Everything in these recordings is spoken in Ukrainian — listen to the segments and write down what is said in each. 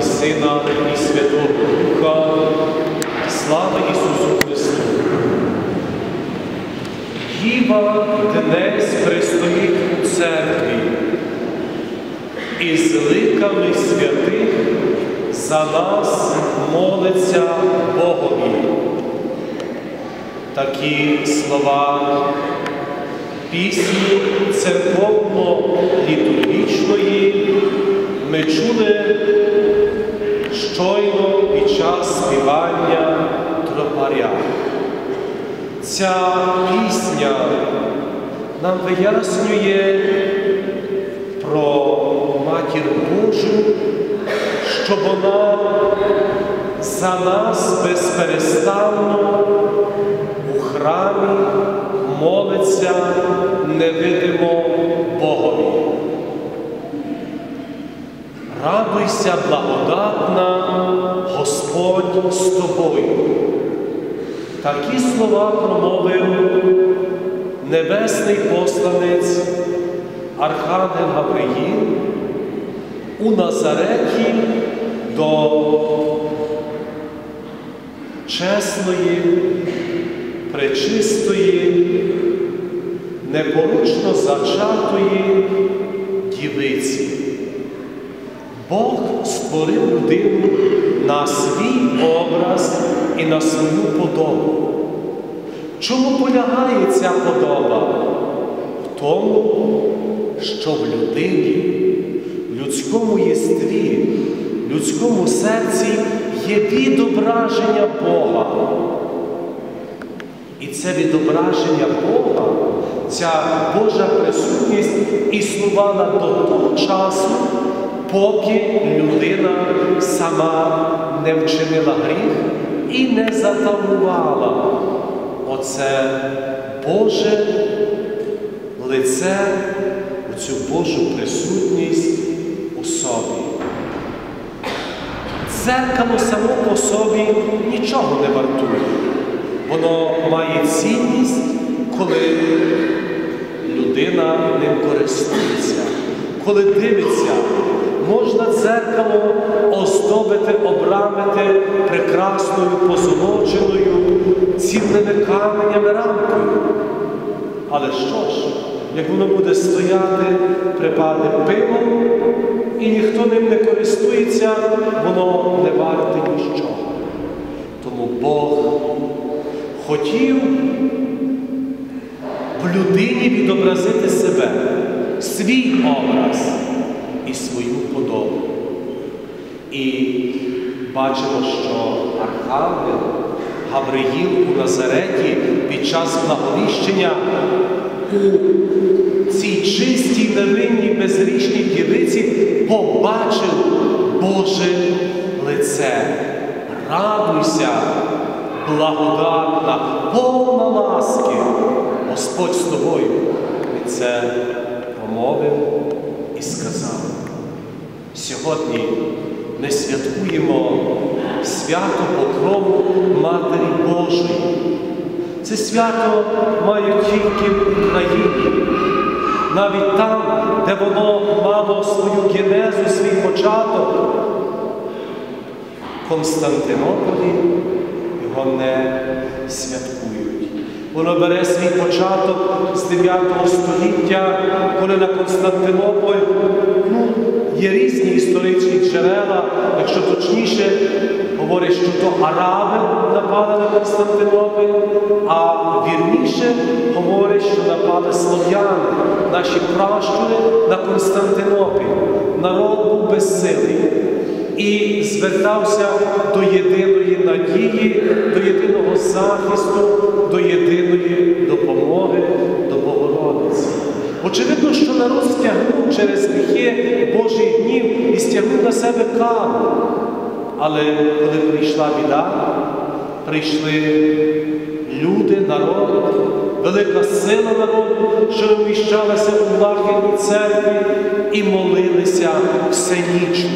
і Сина, і Святого Духа. Слава Ісусу Христу! Діва днес пристоїть у церкві, і з ликами святих за нас молиться Богові. Такі слова пісні церковно-літургічної ми чули щойно під час співання тропаря. Ця пісня нам вияснює про Матір Божу, що вона за нас безперестанно у храмі молиться невидимо Богові. Радуйся, благодатна, Господь з тобою. Такі слова промовив небесний посланець Архангел Гавриїл у Назареті до чесної, пречистої, непорушно зачатої дівиці. Бог створив людину на свій образ і на свою подобу. Чому полягає ця подоба? В тому, що в людині, в людському єстві, в людському серці є відображення Бога. І це відображення Бога, ця Божа присутність існувала до того часу, поки людина сама не вчинила гріх і не затамувала оце Боже лице, оцю Божу присутність у собі. Дзеркало само по собі нічого не вартує. Воно має цінність, коли людина ним користується, коли дивиться, можна дзеркало оздобити, обрамити прекрасною позолоченою, цінними каменями рамкою. Але що ж, як воно буде стояти, припаде пилом, і ніхто ним не користується, воно не варте нічого. Тому Бог хотів в людині відобразити себе, свій образ свою подобу. І бачимо, що Архангел Гавриїл у Назареті під час благовіщення у цій чистій, невинній, безрічній дівиці побачив Боже лице. Радуйся, благодатна, повна ласки, Господь з тобою. І це промовив і сказав. Сьогодні ми святкуємо свято покрову Матері Божої. Це свято мають тільки в Україні. Навіть там, де воно мало свою генезу, свій початок, Константинополі його не святкують. Воно бере свій початок з 9 століття, коли на Константинополь є різні історичні джерела, якщо точніше, говорять, що то араби напали на Константинополь, а вірніше говорять, що напали слов'яни, наші пращури на Константинополь. Народ був безсилий і звертався до єдиної надії, до єдиного захисту, до єдиної допомоги, до Богородиці. Очевидно, що народ стягнув через гріхи на. Але коли прийшла біда, прийшли люди, народ, велика сила народу, що вміщалася у Лахідній церкві і молилися всенічно.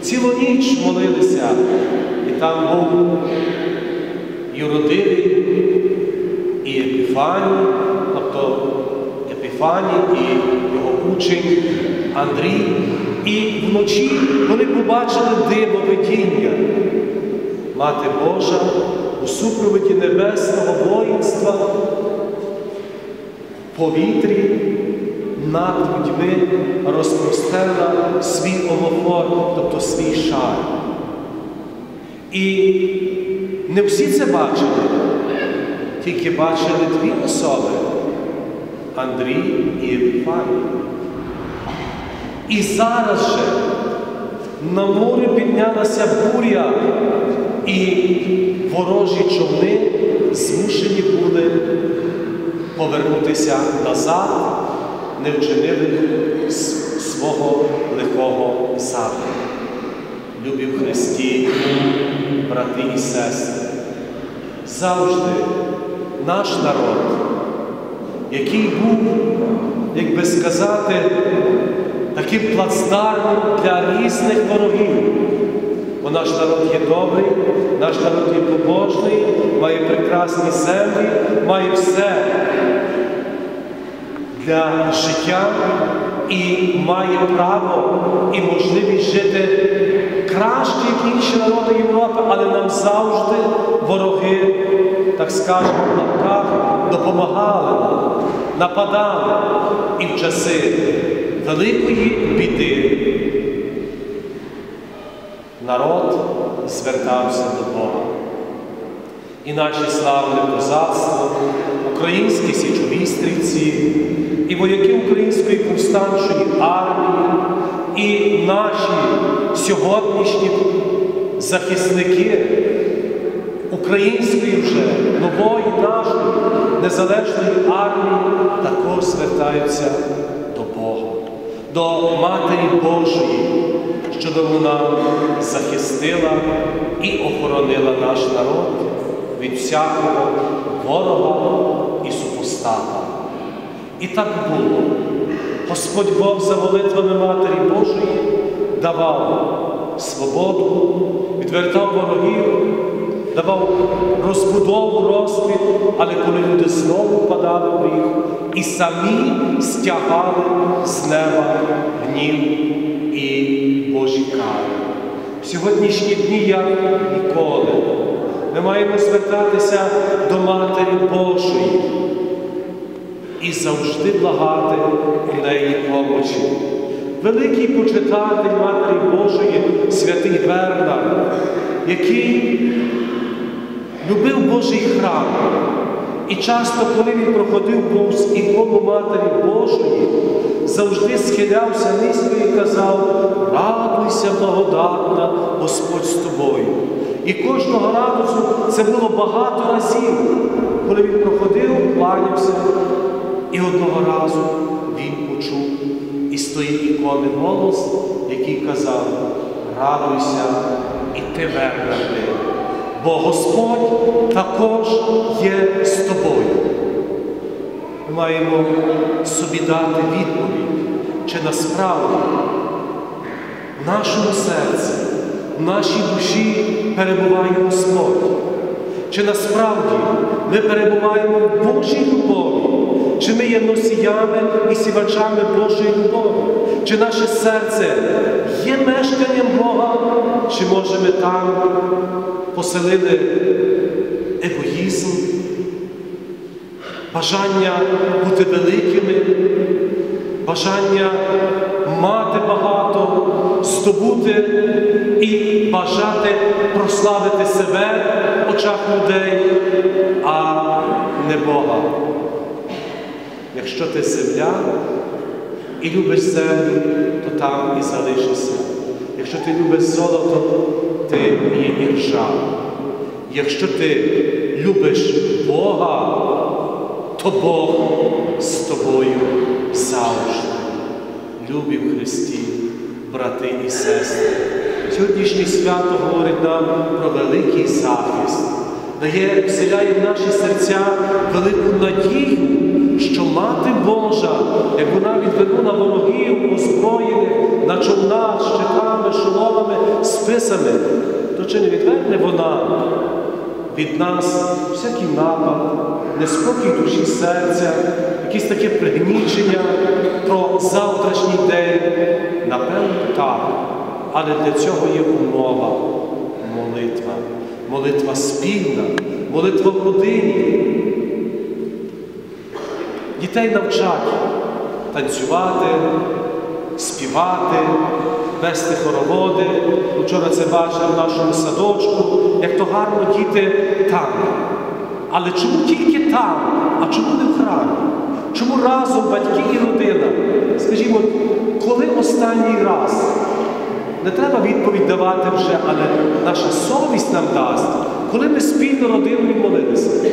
Цілу ніч молилися, і там був юродивий і Епіфаній, тобто Епіфаній і його учень Андрій, І вночі вони побачили диво видіння. Мати Божа у супроводі небесного воїнства в повітрі над людьми розпростерла свій омофор, тобто свій шар. І не всі це бачили, тільки бачили дві особи Андрій і Епіфаній. І зараз же на морі піднялася буря, і ворожі човни змушені були повернутися назад, не вчинили свого лихого заду. Любі в Христі, брати і сестри, завжди наш народ, який був, як би сказати, таким плацдармом для різних ворогів. Бо наш народ є добрий, наш народ є побожний, має прекрасні землі, має все для життя і має право і можливість жити краще, як інші народи Європи, але нам завжди вороги, так скажемо, в лапках, допомагали нападали і в часи великої біди народ звертався до Бога. І наші славне козацтво, українські січові стрільці, і вояки Української повстанчої армії, і наші сьогоднішні захисники української вже нової нашої незалежної армії також звертаються до Матері Божої, щоб вона захистила і охоронила наш народ від всякого ворога і супостата. І так було. Господь Бог за молитвами Матері Божої давав свободу, відвертав ворогів, давав розбудову, розквіт, але коли люди знову впадали в гріх і самі стягали з неба гнів і Божі кари. В сьогоднішні дні, як ніколи, ми маємо звертатися до Матері Божої і завжди благати у неї помочі. Великий почитатель Матері Божої, святий Бернар, який любив Божий храм. І часто, коли він проходив повз ікону Матері Божої, завжди схилявся низько і казав: радуйся, благодатна, Господь з тобою. І кожного разу це було багато разів, коли він проходив, кланявся, і одного разу він почув із тої ікони голос, який казав: Радуйся і ти вернати, бо Господь також є з тобою. Ми маємо собі дати відповідь, чи насправді в нашому серці, в нашій душі перебуває Господь. Чи насправді ми перебуваємо в Божій любові? Чи ми є носіями і сівачами Божої любові? Чи наше серце є мешканням Бога? Чи може ми там поселили егоїзм, бажання бути великими, бажання мати багато, здобути і бажати прославити себе в очах людей, а не Бога. Якщо ти земля і любиш землю, то там і залишишся. Якщо ти любиш золото, ти є іржа. Якщо ти любиш Бога, то Бог з тобою завжди. Любі в Христі, брати і сестри. Сьогоднішнє свято говорить нам про великий захист, дає, вселяє в наші серця велику надію, що Мати Божа, як вона відвернула ворогів, озброєних на човнах, щитами, шоломами, списами, то чи не відверне вона від нас всякий напад, неспокій душі серця, якесь таке пригнічення про завтрашній день. Напевно, так. Але для цього є умова молитва. Молитва спільна, молитва в родині. Дітей навчать танцювати, співати, вести хороводи. Вчора це бачили в нашому садочку, як то гарно діти там. Але чому тільки там, а чому не в храмі? Чому разом батьки і родина? Скажімо, коли останній раз? Не треба відповідь давати вже, але наша совість нам дасть, коли ми спільно родиною молилися.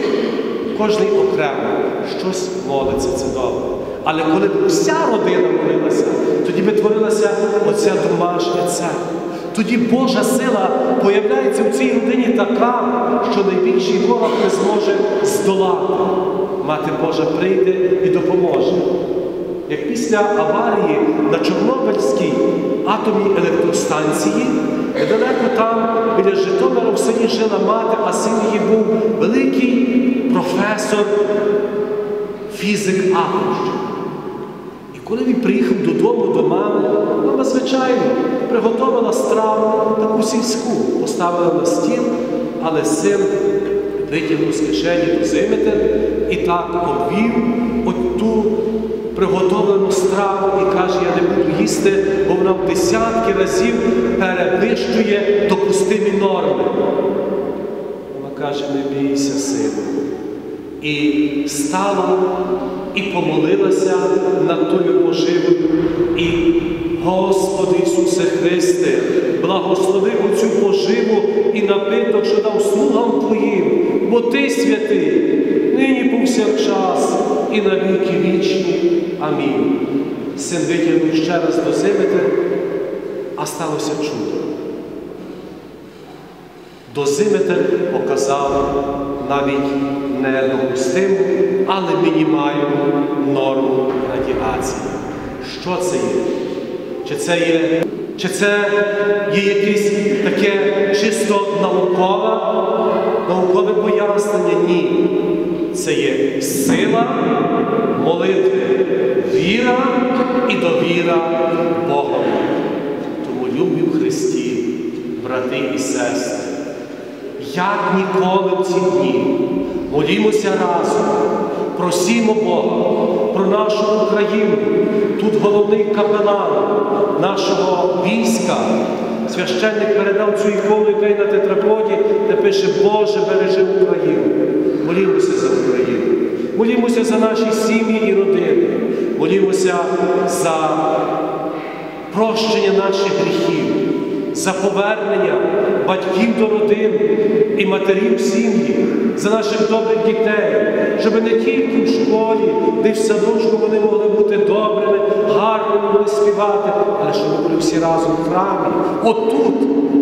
Кожний окремо щось молиться, це добре. Але коли б вся родина молилася, тоді би творилася оця домашня церква. Тоді Божа сила появляється в цій родині така, що найбільший ворог не зможе здолати. Мати Божа прийде і допоможе. Як після аварії на Чорнобильській атомній електростанції, недалеко там, біля Житомира, в селі жила мати, а син її був великий професор, фізик атомщик. І коли він приїхав додому до мами, мама, звичайно, приготувала страву таку сільську, поставила на стіл, але син витягнув з кишені дозиметр і так обвів оту приготовлену страву і каже, я не буду їсти, бо вона в десятки разів перевищує допустимі норми. Вона каже, не бійся, сину. І стала і помолилася над тою поживою. І, Господи Ісусе Христе, благослови оцю поживу і напиток, що дав слугам Твоїм, бо Ти святий, нині повсякчас і на віки вічні. Амінь. Син витягнув ще раз до зимити, а сталося чудо. Дозиметр показав навіть не допустиму, але мінімальну норму радіації. Що це є? Чи це є, чи це є якесь таке чисто наукове, наукове пояснення? Ні. Це є сила молитви, віра і довіра Богом. Тому любі в Христі, брати і сестри, як ніколи в ці дні молімося разом, просімо Бога про нашу Україну. Тут головний капелан нашого війська. Священник передав цю ікону, яка є на тетраподі, де пише Боже, бережи Україну. Молімося за Україну. Молімося за наші сім'ї і родини. Молімося за прощення наших гріхів, за повернення батьків до родин і матерів сім'ї, за наших добрих дітей, щоб не тільки в школі, де в садочку вони могли бути добрими, гарними, могли співати, але щоб ми були всі разом в храмі. Отут,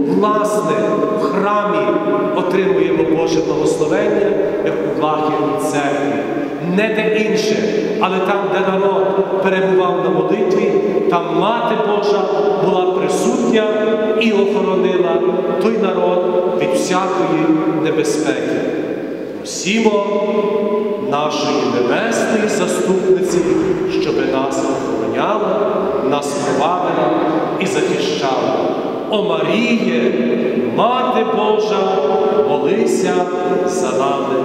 власне, в храмі отримуємо Боже благословення, як у Блахівній церкві. Не де інше, але там, де народ перебував на молитві, там Мати Божа була присутня і охоронила той народ від всякої небезпеки. Просімо нашої небесної заступниці, щоб нас охороняла, нас провадила і захищала. О Маріє, Мати Божа, молися за нами.